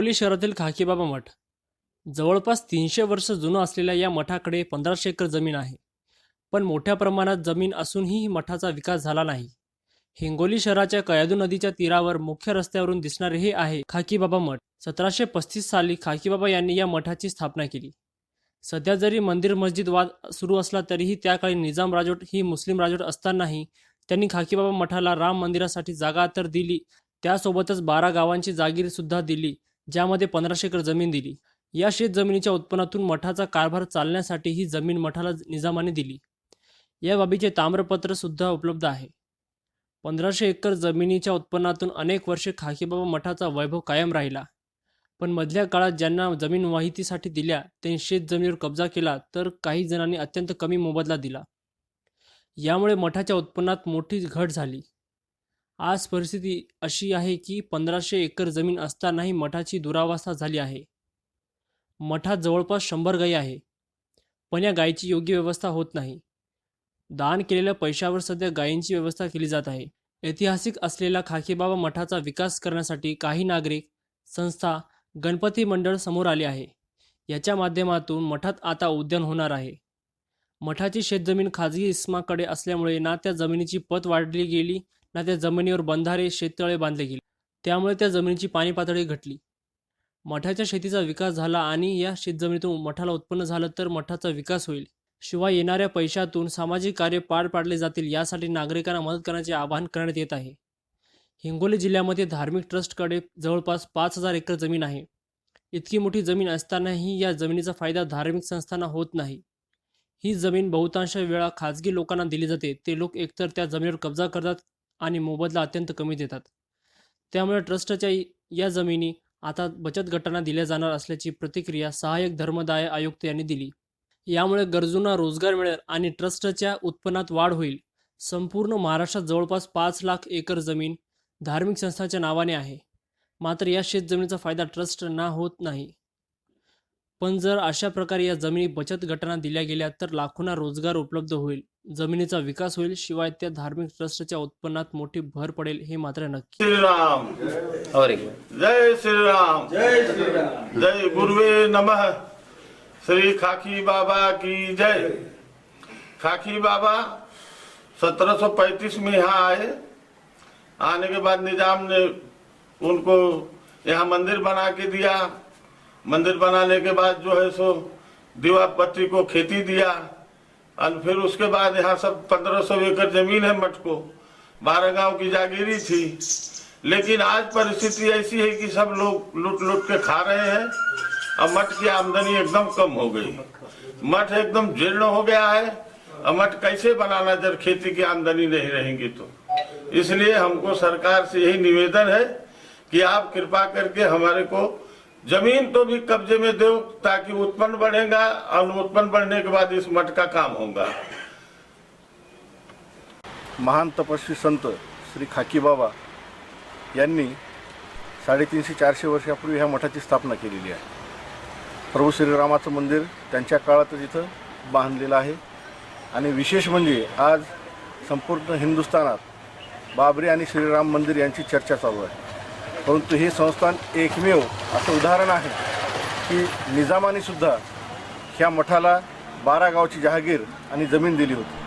हिंगोली शहरातील खाकीबाबा मठ. जवळपास तीनशे वर्ष जुनं असलेल्या या मठाकडे पंधराशे एकर जमीन आहे. पण मोठ्या प्रमाणात जमीन असूनही मठाचा विकास झाला नाही. हिंगोली शहराच्या कयादू नदीच्या तीरावर मुख्य रस्त्यावरून दिसणारे हे आहे खाकीबाबा मठ. सतराशे पस्तीस साली खाकीबाबा यांनी या मठाची स्थापना केली. सध्या जरी मंदिर मस्जिद वाद सुरू असला तरीही त्या काळी निजाम राजवट ही मुस्लिम राजवट असतानाही त्यांनी खाकीबाबा मठाला राम मंदिरासाठी जागा तर दिली. त्यासोबतच बारा गावांची जागीर सुद्धा दिली. ज्यामध्ये पंधराशे एकर जमीन दिली. या शेत जमिनीच्या उत्पन्नातून मठाचा कारभार चालण्यासाठी ही जमीन मठाला निजामाने दिली. या बाबीचे ताम्रपत्र सुद्धा उपलब्ध आहे. पंधराशे एकर जमिनीच्या उत्पन्नातून अनेक वर्षे खाकीबाबा मठाचा वैभव कायम राहिला. पण मधल्या काळात ज्यांना जमीन माहितीसाठी दिल्या त्यांनी शेत जमिनीवर कब्जा केला तर काही जणांनी अत्यंत कमी मोबदला दिला. यामुळे मठाच्या उत्पन्नात मोठी घट झाली. आज परिस्थिती अशी आहे की पंधराशे एकर जमीन असतानाही मठाची दुरावस्था झाली आहे. मठात जवळपास शंभर गायी आहे पण या गायीची योग्य व्यवस्था होत नाही. दान केलेल्या पैशावर सध्या गायींची व्यवस्था केली जात आहे. ऐतिहासिक असलेला खाकीबाबा मठाचा विकास करण्यासाठी काही नागरिक संस्था गणपती मंडळ समोर आले आहे. याच्या माध्यमातून मठात आता उद्यान होणार आहे. मठाची शेतजमीन खाजगी इस्माकडे असल्यामुळे ना त्या जमिनीची पत वाढली गेली ना त्या जमिनीवर बंधारे शेततळे बांधले गेले. त्यामुळे त्या जमिनीची पाणी पातळी घटली. मठाच्या शेतीचा विकास झाला आणि या शेतजमिनीतून मठाला उत्पन्न झालं तर मठाचा विकास होईल. शिवाय येणाऱ्या पैशातून सामाजिक कार्य पार पाडले जातील यासाठी नागरिकांना मदत करण्याचे आवाहन करण्यात येत आहे. हिंगोली जिल्ह्यामध्ये धार्मिक ट्रस्टकडे जवळपास पाच हजार एकर जमीन आहे. इतकी मोठी जमीन असतानाही या जमिनीचा फायदा धार्मिक संस्थांना होत नाही. ही जमीन बहुतांश वेळा खाजगी लोकांना दिली जाते. ते लोक एकतर त्या जमिनीवर कब्जा करतात आणि मोबदला अत्यंत कमी देतात. त्यामुळे ट्रस्टच्या या जमिनी आता बचत गटांना दिल्या जाणार असल्याची प्रतिक्रिया सहाय्यक धर्मदाय आयुक्त यांनी दिली. यामुळे गरजूंना रोजगार मिळेल आणि ट्रस्टच्या उत्पन्नात वाढ होईल. संपूर्ण महाराष्ट्रात जवळपास पाच लाख एकर जमीन धार्मिक संस्थांच्या नावाने आहे. मात्र या शेतजमिनीचा फायदा ट्रस्टना होत नाही. पण जर अशा प्रकारे या जमिनी बचत गटांना दिल्या गेल्या तर लाखोंना रोजगार उपलब्ध होईल. जमिनीचा विकास होईल शिवाय त्या धार्मिक ट्रस्टच्या उत्पन्नात मोठी भर पडेल हे मात्र नक्की. श्री राम और एक जय श्री राम जय श्री राम जय गुरुवे नमः. श्री खाकी बाबा की जय. खाकी बाबा 1735 में यहाँ आए। आने के बाद निजाम ने उनको यहाँ मंदिर बना के दिया। मंदिर बनाने के बाद जो है सो दीवा पट्टी को खेती दिया। और फिर उसके बाद यहाँ सब पंद्रह सौ एकड़ ज़मीन है मठ को। बारह गाँव की जागीरी थी। लेकिन आज परिस्थिति ऐसी है कि सब लोग लूट लूट के खा रहे हैं और मठ की आमदनी एकदम कम हो गई। मठ एकदम जीर्ण हो गया है और मठ कैसे बनाना जब खेती की आमदनी नहीं रहेंगी तो। इसलिए हमको सरकार से यही निवेदन है कि आप कृपा करके हमारे को जमीन तो भी कब्जे में दो ताकि उत्पन्न बढ़ेगा और उत्पन्न बढ़ने के बाद इस मठ का काम होगा। महान तपस्वी संत श्री खाकीबाबा यांनी साडेतीनशे चारशे वर्षापूर्वी ह्या मठाची स्थापना केलेली आहे. प्रभू श्रीरामाचं मंदिर त्यांच्या काळातच इथं बांधलेलं आहे. आणि विशेष म्हणजे आज संपूर्ण हिंदुस्थानात बाबरी आणि श्रीराम मंदिर यांची चर्चा चालू आहे. परंतु हे संस्थान एकमेव असं उदाहरण आहे की निजामाने सुद्धा ह्या मठाला बारा गावची जहागीर आणि जमीन दिली होती.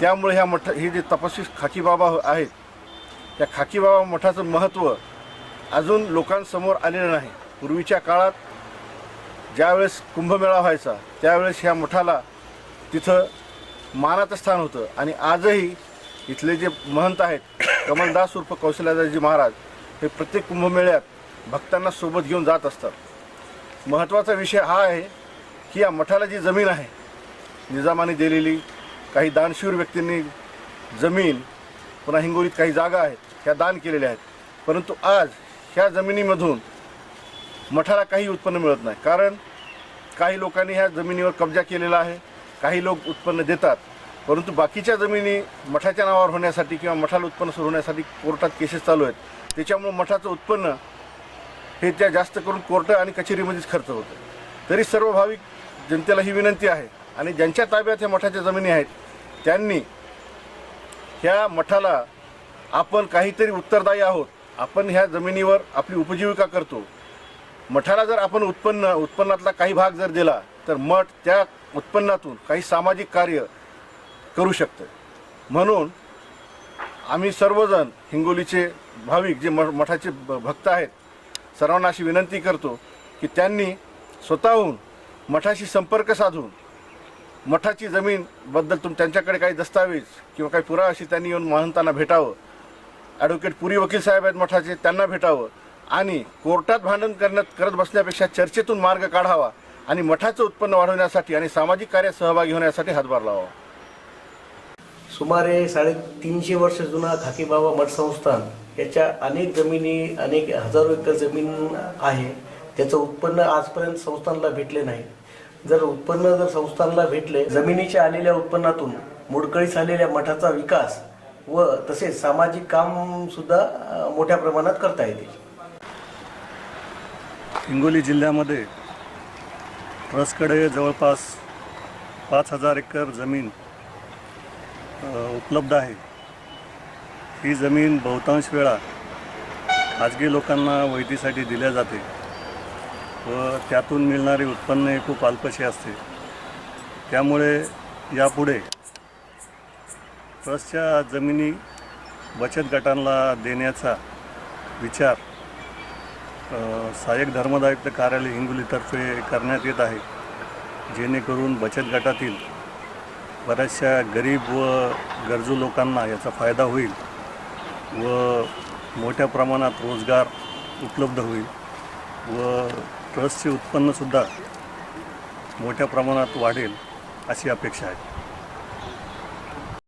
त्यामुळे ह्या मठ हे जे तपस्वी खाकीबाबा आहेत त्या खाकीबाबा मठाचं महत्त्व अजून लोकांसमोर आलेलं नाही. पूर्वीच्या काळात ज्यावेळेस कुंभमेळा व्हायचा त्यावेळेस ह्या मठाला तिथं मानाचं स्थान होतं. आणि आजही इथले जे महंत आहेत कमलदास उर्फ कौशल्यादाजी महाराज हे प्रत्येक कुंभमेळ्यात भक्तांना सोबत घेऊन जात असतात. महत्त्वाचा विषय हा आहे की या मठाला जी जमीन आहे निजामाने दिलेली काही दानशूर व्यक्तींनी जमीन पुन्हा हिंगोलीत काही जागा आहेत ह्या दान केलेल्या आहेत. परंतु आज ह्या जमिनीमधून मठाला काही उत्पन्न मिळत नाही. कारण काही लोकांनी ह्या जमिनीवर कब्जा केलेला आहे काही लोक उत्पन्न देतात. परंतु बाकीच्या जमिनी मठाच्या नावावर होण्यासाठी किंवा मठाला उत्पन्न सुरू होण्यासाठी कोर्टात केसेस चालू आहेत. त्याच्यामुळं मठाचं उत्पन्न हे त्या जास्त करून कोर्ट आणि कचेरीमध्येच खर्च होतं. तरी सर्व भाविक जनतेला ही विनंती आहे आणि ज्यांच्या ताब्यात ह्या मठाच्या जमिनी आहेत त्यांनी ह्या मठाला आपण काहीतरी उत्तरदायी आहोत. आपण ह्या जमिनीवर आपली उपजीविका करतो. मठाला जर आपण उत्पन्न उत्पन्नातला काही भाग जर दिला तर मठ त्या उत्पन्नातून काही सामाजिक कार्य करू शकतं. म्हणून आम्ही सर्वजण हिंगोलीचे भाविक जे म मठाचे भक्त आहेत सर्वांना अशी विनंती करतो की त्यांनी स्वतःहून मठाशी संपर्क साधून मठाची जमीनबद्दल तुम त्यांच्याकडे काही दस्तावेज किंवा काही पुरावा अशी त्यांनी येऊन महंतांना भेटावं. ॲडव्होकेट पुरी वकील साहेब आहेत मठाचे त्यांना भेटावं आणि कोर्टात भांडण करण्यात करत बसण्यापेक्षा चर्चेतून मार्ग काढावा आणि मठाचं उत्पन्न वाढवण्यासाठी आणि सामाजिक कार्यात सहभागी होण्यासाठी हातभार लावावा. सुमारे साडेतीनशे वर्ष जुना खाकीबाबा मठ संस्थान याच्या अनेक जमिनी अनेक हजारो एकर जमीन आहे. त्याचं उत्पन्न आजपर्यंत संस्थानला भेटले नाही. जर उत्पन्न जर संस्थानला भेटले जमिनीच्या आलेल्या उत्पन्नातून मोडकळीस आलेल्या मठाचा विकास व तसेच सामाजिक काम सुद्धा मोठ्या प्रमाणात करता येते हिंगोली जिल्ह्यामध्ये ट्रस्टकडे जवळपास पाच हजार एकर जमीन उपलब्ध आहे. ही जमीन बहुतांश वेळा खाजगी लोकांना वैदीसाठी दिल्या जाते व त्यातून मिळणारे उत्पन्न हे खूप अल्पशे असते. त्यामुळे यापुढे ट्रस्टच्या जमिनी बचत गटांना देण्याचा विचार सहाय्यक धर्मदायुक्त कार्यालय हिंगोलीतर्फे करण्यात येत आहे. जेणेकरून बचत गटातील बऱ्याचशा गरीब व गरजू लोकांना याचा फायदा होईल व मोठ्या प्रमाणात रोजगार उपलब्ध होईल व ट्रस्टचे उत्पन्नसुद्धा मोठ्या प्रमाणात वाढेल अशी अपेक्षा आहे.